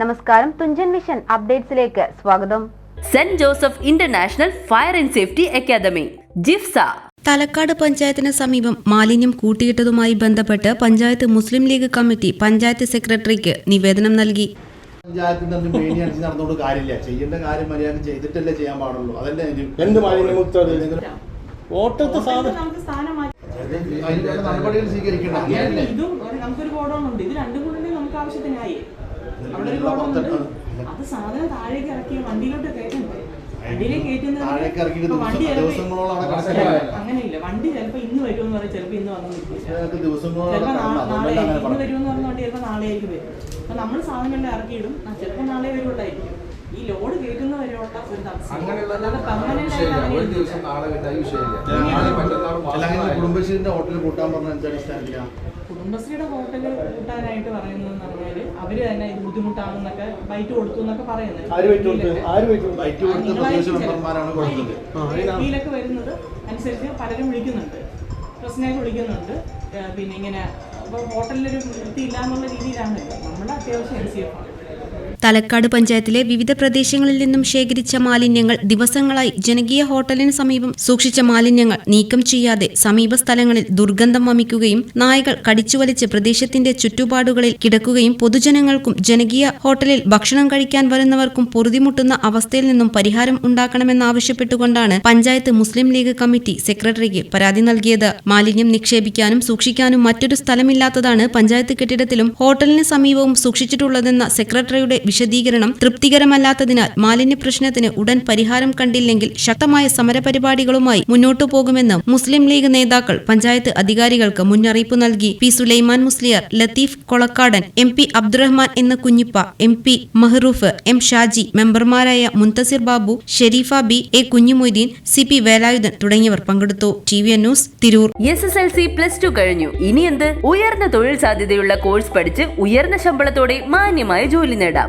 നമസ്കാരം തുഞ്ചൻ മിഷൻ അപ്ഡേറ്റ്സിലേക്ക് സ്വാഗതം. Saint Joseph international fire and safety academy JIFSA. Thalakkad പഞ്ചായത്തിന് സമീപം മാലിന്യം കൂട്ടിയിട്ടതുമായി ബന്ധപ്പെട്ട് പഞ്ചായത്ത് മുസ്ലിം ലീഗ് കമ്മിറ്റി പഞ്ചായത്ത് സെക്രട്ടറിക്ക് നിവേദനം നൽകി. പഞ്ചായത്തിന്റെ ഒന്നും പേടി അടിച്ച് നടന്നുകൊണ്ട് കാര്യമില്ല. ചെയ്യേണ്ട കാര്യം മര്യാദ ചെയ്തിട്ടല്ലേ ചെയ്യാൻ പാടുള്ളൂ. അതല്ലേ എന്ത് നടപടികൾ സ്വീകരിക്കണം നമുക്കൊരു ഗോഡൗണുണ്ട് ഇത് രണ്ടും കൂടെ നമുക്ക് ആവശ്യത്തിനായി അത് സാധനം താഴേക്ക് ഇറക്കി വണ്ടിയിലോട്ട് കയറ്റണ്ടേ? വണ്ടി ചിലപ്പോ- ദിവസങ്ങളോളം അവിടെ കിടക്കുകയാണ്. അങ്ങനെയില്ല. വണ്ടി ചിലപ്പോ ഇന്ന് വരുമെന്ന് പറയും ചിലപ്പോ ഇന്ന് വന്നു ചിലപ്പോ. നാളെ ഇന്ന് വരുമെന്ന് പറഞ്ഞ വണ്ടി ചിലപ്പോ വരും അപ്പൊ നമ്മൾ സാധനങ്ങളെല്ലാം ഇറക്കിയിടും. ചിലപ്പോ നാളെ വരുള്ളായിരിക്കും. ഈ ലോഡ് കയറ്റുന്ന വരെയുള്ള ഒരു തടസ്സം. കുടുംബശ്രീന്റെ ഹോട്ടൽ കൂട്ടാൻ പറഞ്ഞ എന്താ കുടുംബശ്രീയുടെ ഹോട്ടൽ കൂട്ടാനായിട്ട് പറയുന്നത് പറഞ്ഞാൽ അവർ തന്നെ ഇത് ബുദ്ധിമുട്ടാണെന്നൊക്കെ ബൈറ്റ് കൊടുത്തു എന്നൊക്കെ പറയുന്നത്. ഇതിലൊക്കെ വരുന്നത് അനുസരിച്ച് പലരും വിളിക്കുന്നുണ്ട്. പ്രശ്നമായിട്ട് വിളിക്കുന്നുണ്ട്. പിന്നെ ഇങ്ങനെ ഹോട്ടലിൽ ഹോട്ടലിലൊരു വൃത്തിയില്ല എന്നുള്ള രീതിയിലാണല്ലോ നമ്മുടെ അത്യാവശ്യം എൻ സി എഫ് ആണ്. തലക്കാട് പഞ്ചായത്തിലെ വിവിധ പ്രദേശങ്ങളിൽ നിന്നും ശേഖരിച്ച മാലിന്യങ്ങൾ ദിവസങ്ങളായി ജനകീയ ഹോട്ടലിന് സമീപം സൂക്ഷിച്ച മാലിന്യങ്ങൾ നീക്കം ചെയ്യാതെ സമീപ സ്ഥലങ്ങളിൽ ദുർഗന്ധം വമിക്കുകയും നായകൾ കടിച്ചുവലിച്ച് പ്രദേശത്തിന്റെ ചുറ്റുപാടുകളിൽ കിടക്കുകയും പൊതുജനങ്ങൾക്കും ജനകീയ ഹോട്ടലിൽ ഭക്ഷണം കഴിക്കാൻ വരുന്നവർക്കും പൊറുതിമുട്ടുന്ന അവസ്ഥയിൽ നിന്നും പരിഹാരം ഉണ്ടാക്കണമെന്നാവശ്യപ്പെട്ടുകൊണ്ടാണ് പഞ്ചായത്ത് മുസ്ലിം ലീഗ് കമ്മിറ്റി സെക്രട്ടറിക്ക് പരാതി നൽകിയത്. മാലിന്യം നിക്ഷേപിക്കാനും സൂക്ഷിക്കാനും മറ്റൊരു സ്ഥലമില്ലാത്തതാണ് പഞ്ചായത്ത് കെട്ടിടത്തിലും ഹോട്ടലിന് സമീപവും സൂക്ഷിച്ചിട്ടുള്ളതെന്ന സെക്രട്ടറിയുടെ വിശദീകരണം തൃപ്തികരമല്ലാത്തതിനാൽ മാലിന്യ പ്രശ്നത്തിന് ഉടൻ പരിഹാരം കണ്ടില്ലെങ്കിൽ ശക്തമായ സമരപരിപാടികളുമായി മുന്നോട്ടു പോകുമെന്ന് മുസ്ലിം ലീഗ് നേതാക്കൾ പഞ്ചായത്ത് അധികാരികൾക്ക് മുന്നറിയിപ്പ് നൽകി. P Sulaiman Musliyar Latheef Kolakkadan M P Abdurahman എന്ന Kunhippa M P Mahroof M Shaji മെമ്പർമാരായ Munthasir Babu Sherifa B A Kunhumoideen C P Velayudhan തുടങ്ങിയവർ പങ്കെടുത്തു. T V news Tirur. S S L C plus two കഴിഞ്ഞു. ഇനി എന്ത്? ഉയർന്ന തൊഴിൽ സാധ്യതയുള്ള കോഴ്സ് പഠിച്ച് ഉയർന്ന ശമ്പളത്തോടെ മാന്യമായ ജോലി നേടാം.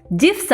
JIFSA